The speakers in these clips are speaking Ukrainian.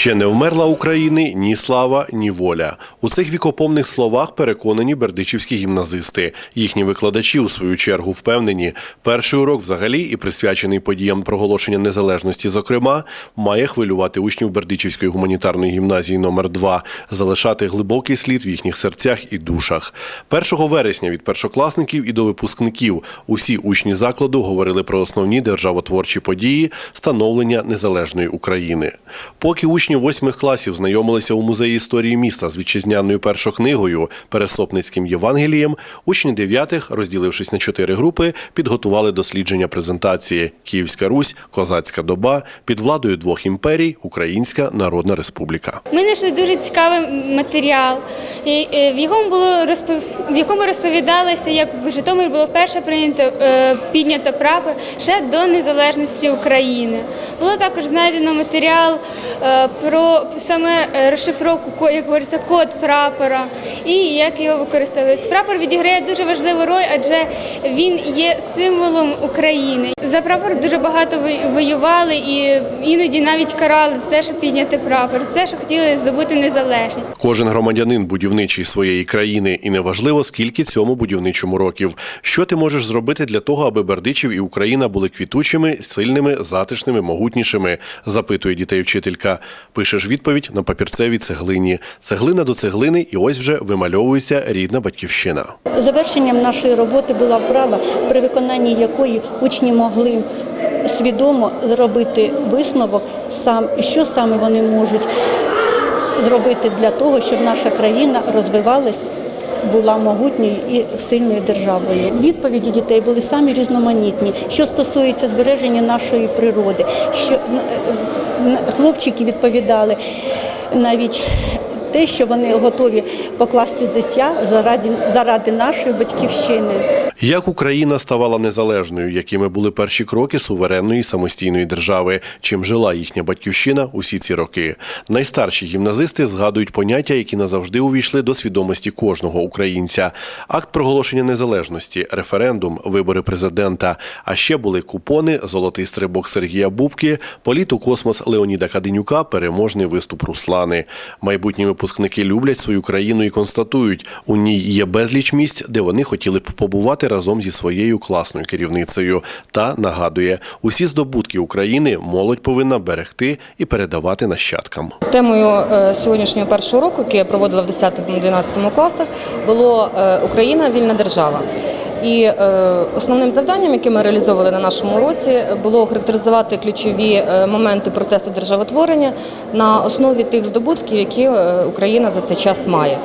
Ще не вмерла України ні слава, ні воля. У цих вікопомних словах переконані бердичівські гімназисти. Їхні викладачі, у свою чергу, впевнені, перший урок взагалі і присвячений подіям проголошення незалежності, зокрема, має хвилювати учнів Бердичівської гуманітарної гімназії номер 2 залишати глибокий слід в їхніх серцях і душах. 1 вересня від першокласників і до випускників усі учні закладу говорили про основні державотворчі події становлення незалежної України. Поки учні восьмих класів знайомилися у музеї історії міста з вітчизняною першокнигою Пересопницьким Євангелієм, учні дев'ятих, розділившись на чотири групи, підготували дослідження презентації Київська Русь, Козацька доба під владою двох імперій Українська Народна Республіка. Ми знайшли дуже цікавий матеріал, е, в якому було розпов... в розповідалося, як в Житомирі було вперше прийнято е, піднято прапор ще до незалежності України. Було також знайдено матеріал е, про саме е, розшифровку, як говориться, код прапора і як його використовують. Прапор відіграє дуже важливу роль, адже він є символом України. За прапор дуже багато воювали і іноді навіть карали за те, щоб підняти прапор, за те, що хотіли здобути незалежність. Кожен громадянин будівничий своєї країни, і неважливо, скільки цьому будівничому років. Що ти можеш зробити для того, аби Бердичів і Україна були квітучими, сильними, затишними, могутнішими? запитує дітей вчителька. Пишеш відповідь на папірцевій цеглині. Цеглина до цеглини, і ось вже вимальовується рідна батьківщина. Завершенням нашої роботи була вправа, при виконанні якої учні могли свідомо зробити висновок, сам, що саме вони можуть зробити для того, щоб наша країна розвивалась. Була могутньою і сильною державою. Відповіді дітей були самі різноманітні. Що стосується збереження нашої природи, що е, хлопчики відповідали навіть те, що вони готові покласти життя заради, заради нашої батьківщини. Як Україна ставала незалежною, якими були перші кроки суверенної самостійної держави, чим жила їхня батьківщина усі ці роки. Найстарші гімназисти згадують поняття, які назавжди увійшли до свідомості кожного українця: акт проголошення незалежності, референдум, вибори президента. А ще були купони, золотий стрибок Сергія Бубки, політ у космос Леоніда Каденюка, переможний виступ Руслани. Майбутні випускники люблять свою країну і констатують, у ній є безліч місць, де вони хотіли б побувати разом зі своєю класною керівницею. Та нагадує, усі здобутки України молодь повинна берегти і передавати нащадкам. Темою е, сьогоднішнього першого року, який я проводила в 10-11 класах, було е, Україна вільна держава. І е, основним завданням, яке ми реалізовували на нашому уроці, було характеризувати ключові е, моменти процесу державотворення на основі тих здобутків, які е, Україна за цей час має.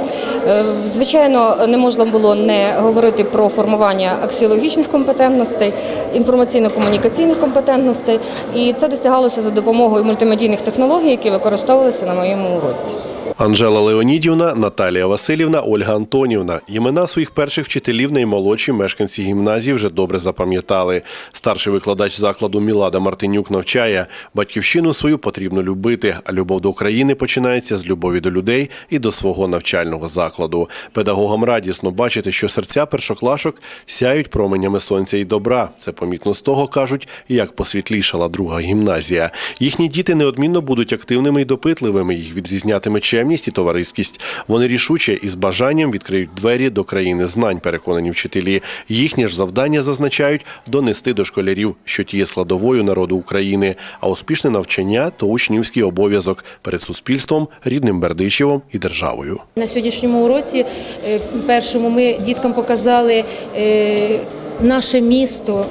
Звичайно, не можна було не говорити про формування аксіологічних компетентностей, інформаційно-комунікаційних компетентностей, і це досягалося за допомогою мультимедійних технологій, які використовувалися на моєму уроці. Анжела Леонідівна, Наталія Васильівна, Ольга Антонівна. Імена своїх перших вчителів наймолодші мешканці гімназії вже добре запам'ятали. Старший викладач закладу Мілада Мартинюк навчає, батьківщину свою потрібно любити, а любов до України починається з любові до людей і до свого навчального закладу. Педагогам радісно бачити, що серця першоклашок сяють променями сонця і добра. Це помітно з того, кажуть, як посвітлішала друга гімназія. Їхні діти неодмінно будуть активними і допитливими. Їх відрізнятиме чемність і товариськість. Вони рішуче і з бажанням відкриють двері до країни знань, переконані вчителі. Їхнє ж завдання зазначають донести до школярів, що ті є складовою народу України, а успішне навчання то учнівський обов'язок перед суспільством, рідним Бердичевом і державою. На сьогоднішньому уроці е, першому ми діткам показали е, наше місто,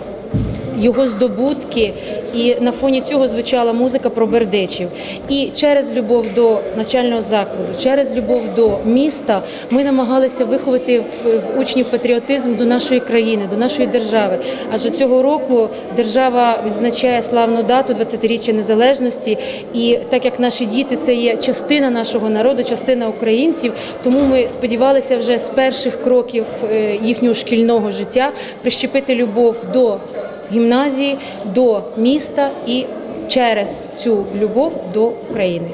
його здобутки, і на фоні цього звучала музика про Бердичів. І через любов до навчального закладу, через любов до міста ми намагалися виховати в, в учнів патріотизм до нашої країни, до нашої держави. Адже цього року держава відзначає славну дату 20-річчя незалежності. І так як наші діти це є частина нашого народу, частина українців, тому ми сподівалися вже з перших кроків е, їхнього шкільного життя прищепити любов до гімназії, до міста і через цю любов до України.